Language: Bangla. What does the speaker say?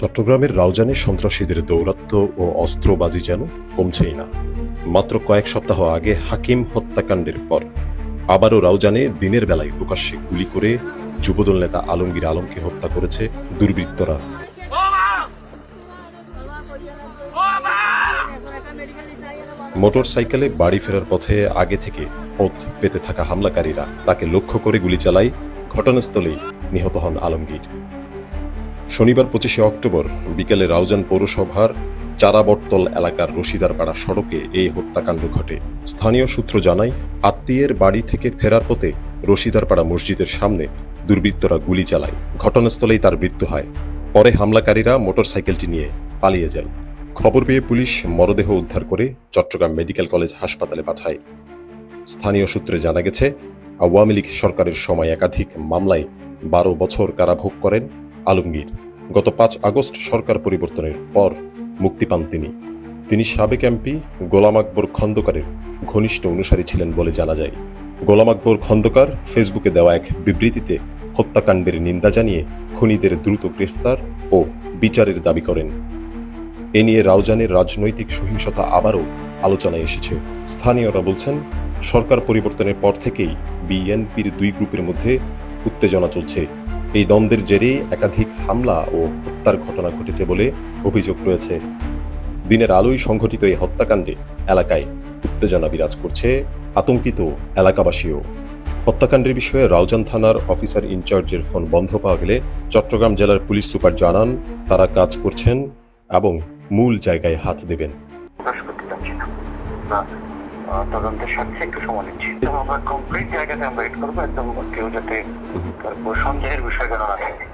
চট্টগ্রামের রাউজানে সন্ত্রাসীদের দৌরাত্ম্য ও অস্ত্রবাজি যেন কমছেই না। মাত্র কয়েক সপ্তাহ আগে হাকিম হত্যাকাণ্ডের পর আবারও রাউজানে দিনের বেলায় প্রকাশ্যে গুলি করে যুবদল নেতা আলমগীর আলমকে হত্যা করেছে দুর্বৃত্তরা। মোটর সাইকেলে বাড়ি ফেরার পথে আগে থেকে পথ পেতে থাকা হামলাকারীরা তাকে লক্ষ্য করে গুলি চালায়। ঘটনাস্থলেই নিহত হন আলমগীর। শনিবার পঁচিশে অক্টোবর বিকেলে রাউজান পৌরসভার চারাবটতল এলাকার রশিদারপাড়া সড়কে এই হত্যাকাণ্ড ঘটে। স্থানীয় সূত্র জানায়, আত্মীয়ের বাড়ি থেকে ফেরার পথে রশিদারপাড়া মসজিদের সামনে দুর্বৃত্তরা গুলি চালায়। ঘটনাস্থলেই তার মৃত্যু হয়। পরে হামলাকারীরা মোটরসাইকেলটি নিয়ে পালিয়ে যায়। খবর পেয়ে পুলিশ মরদেহ উদ্ধার করে চট্টগ্রাম মেডিকেল কলেজ হাসপাতালে পাঠায়। স্থানীয় সূত্রে জানা গেছে, আওয়ামী লীগ সরকারের সময় একাধিক মামলায় বারো বছর কারাভোগ করেন। আলমগীর। গত পাঁচ আগস্ট সরকার পরিবর্তনের পর মুক্তি পান তিনি। তিনি সাবেক এমপি, গোলাম আকবর খন্দকারের ঘনিষ্ঠ অনুসারী ছিলেন বলে জানা যায়। গোলাম আকবর খন্দকার ফেসবুকে দেওয়া এক বিবৃতিতে হত্যাকাণ্ডের নিন্দা জানিয়ে খুনিদের দ্রুত গ্রেফতার ও বিচারের দাবি করেন। এ নিয়ে রাউজানের রাজনৈতিক সহিংসতা আবারও আলোচনায় এসেছে। স্থানীয়রা বলছেন, সরকার পরিবর্তনের পর থেকেই বিএনপির দুই গ্রুপের মধ্যে উত্তেজনা চলছে। এই দ্বন্দ্বের জেরে একাধিক হামলা ও হত্যার ঘটনা ঘটেছে বলে অভিযোগ রয়েছে। দিনের আলোয় সংঘটিত এই হত্যাকাণ্ডে এলাকায় উত্তেজনা বিরাজ করছে আতঙ্কিত এলাকাবাসীও। হত্যাকাণ্ডের বিষয়ে রাউজান থানার অফিসার ইনচার্জের ফোন বন্ধ পাওয়া গেলে চট্টগ্রাম জেলার পুলিশ সুপার জানান, তারা কাজ করছেন এবং মূল জায়গায় হাত দেবেন। তদন্তের সাথে একটু সময় নিচ্ছি। আমরা কমপ্লিট জায়গাতে আমরা এড করব, একদম কেউ যাতে সন্দেহের বিষয় যেন না থাকে।